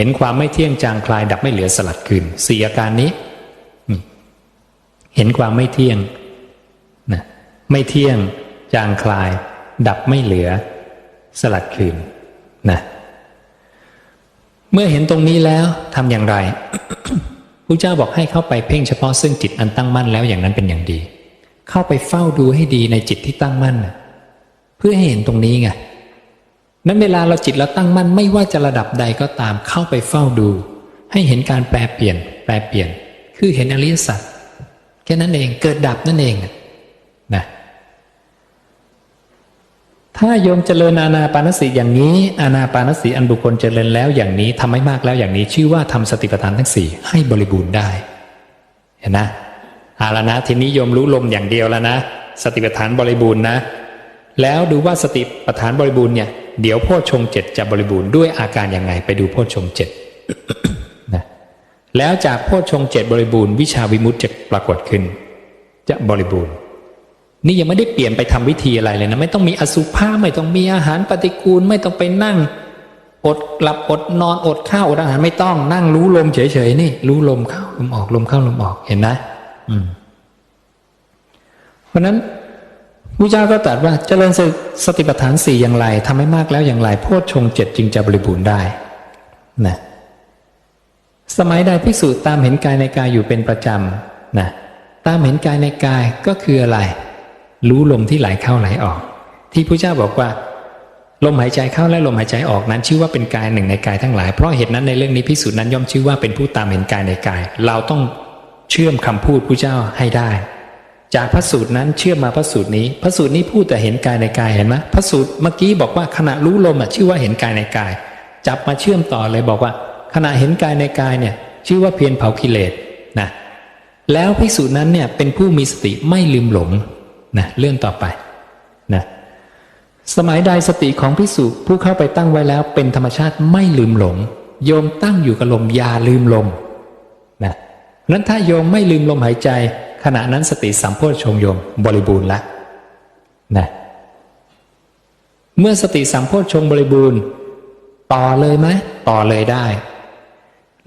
ห็นความไม่เที่ยงจางคลายดับไม่เหลือสลัดคืนสี่อาการนี้ เห็นความไม่เที่ยงนะไม่เที่ยงจางคลาย ดับไม่เหลือ สลัดคืนนะเมื่อเห็นตรงนี้แล้วทำอย่างไรพระเจ้าบอกให้เข้าไปเพ่งเฉพาะซึ่งจิตอันตั้งมั่นแล้วอย่างนั้นเป็นอย่างดี เข้าไปเฝ้าดูให้ดีในจิตที่ตั้งมั่น เพื่อให้เห็นตรงนี้ไง นั้นเวลาเราจิตเราตั้งมั่นไม่ว่าจะระดับใดก็ตามเข้าไปเฝ้าดู ให้เห็นการแปลเปลี่ยน แปลเปลี่ยน คือเห็นอริยสัจแค่นั้นเองเกิดดับนั่นเองนะถ้าโยมเจริญอานาปานสติอย่างนี้ อานาปานสติอันบุคคลเจริญแล้วอย่างนี้ทำให้มากแล้วอย่างนี้ ชื่อว่าทำสติปัฏฐานทั้งสี่ให้บริบูรณ์ได้ เห็นนะเอาละนะทีนี้โยมรู้ลมอย่างเดียวแล้วนะ สติปัฏฐานบริบูรณ์นะ แล้วดูว่าสติปัฏฐานบริบูรณ์เนี่ย เดี๋ยวโพชฌงเจ็ดจะบริบูรณ์ด้วยอาการยังไงไปดูโพชฌงเจ็ดนะแล้วจากโพชฌงเจ็ดบริบูรณ์วิชาวิมุตจะปรากฏขึ้น จะบริบูรณ์ นี่ยังไม่ได้เปลี่ยนไปทำวิธีอะไรเลยนะไม่ต้องมีอสุภะไม่ต้องมีอาหารปฏิกูลไม่ต้องไปนั่ง อดหลับอดนอนอดข้าวอดอาหารไม่ต้องนั่งรู้ลมเฉยๆนี่รู้ลมเข้าลมออกลมเข้าลมออกเห็นนะ อืม เพราะนั้น พระเจ้าก็ตรัสว่าเจริญสติปัฏฐานสี่อย่างไรทำให้มากแล้วอย่างไรโพชฌงเจ็ดจึงจะบริบูรณ์ได้นะสมัยใดภิกษุตามเห็นกายในกายอยู่เป็นประจำนะตามเห็นกายในกายก็คืออะไร รู้ลมที่ไหลเข้าไหลออก ที่พระเจ้าบอกว่า ลมหายใจเข้าและลมหายใจออกนั้น ชื่อว่าเป็นกายหนึ่งในกายทั้งหลายเพราะเหตุนั้นในเรื่องนี้พิสูจน์นั้นย่อมชื่อว่าเป็นผู้ตามเห็นกายในกาย เราต้องเชื่อมคำพูดพระเจ้าให้ได้ จากพระสูตรนั้นเชื่อมมาพระสูตรนี้ พระสูตรนี้พูดแต่เห็นกายในกายเห็นไหมพระสูตรเมื่อกี้บอกว่าขณะรู้ลมอะชื่อว่าเห็นกายในกาย จับมาเชื่อมต่อเลยบอกว่า ขณะเห็นกายในกายเนี่ยชื่อว่าเพียรเผากิเลสนะแล้วพิสูจน์นั้นเนี่ยเป็นผู้มีสติไม่ลืมหลงนะเรื่องต่อไปนะสมัยใดสติของพิสุผู้เข้าไปตั้งไว้แล้วเป็นธรรมชาติไม่ลืมหลง โยมตั้งอยู่กับลมอยาลืมลมนะนั้นถ้าโยมไม่ลืมลมหายใจ ขณะนั้นสติสัมโพชฌงค์โยมบริบูรณ์ละนะเมื่อสติสัมโพชฌงค์บริบูรณ์ ต่อเลยไหมต่อเลยได้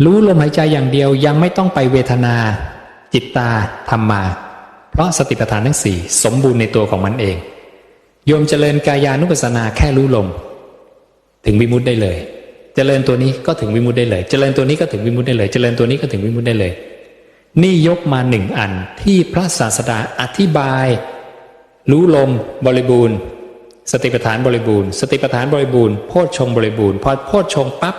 รู้ลมหายใจอย่างเดียวยังไม่ต้องไปเวทนา จิตตาธรรมา เพราะสติปัฏฐานทั้งสี่สมบูรณ์ในตัวของมันเอง โยมเจริญกายานุปัสสนาแค่รู้ลม ถึงวิมุตได้เลยเจริญตัวนี้ก็ถึงวิมุตได้เลยเจริญตัวนี้ก็ถึงวิมุตได้เลยเจริญตัวนี้ก็ถึงวิมุตได้เลย นี่ยกมาหนึ่งอันที่พระศาสดาอธิบาย รู้ลมบริบูรณ์ สติปัฏฐานบริบูรณ์ สติปัฏฐานบริบูรณ์โพชฌงบริบูรณ์พอโพชฌงปั๊บ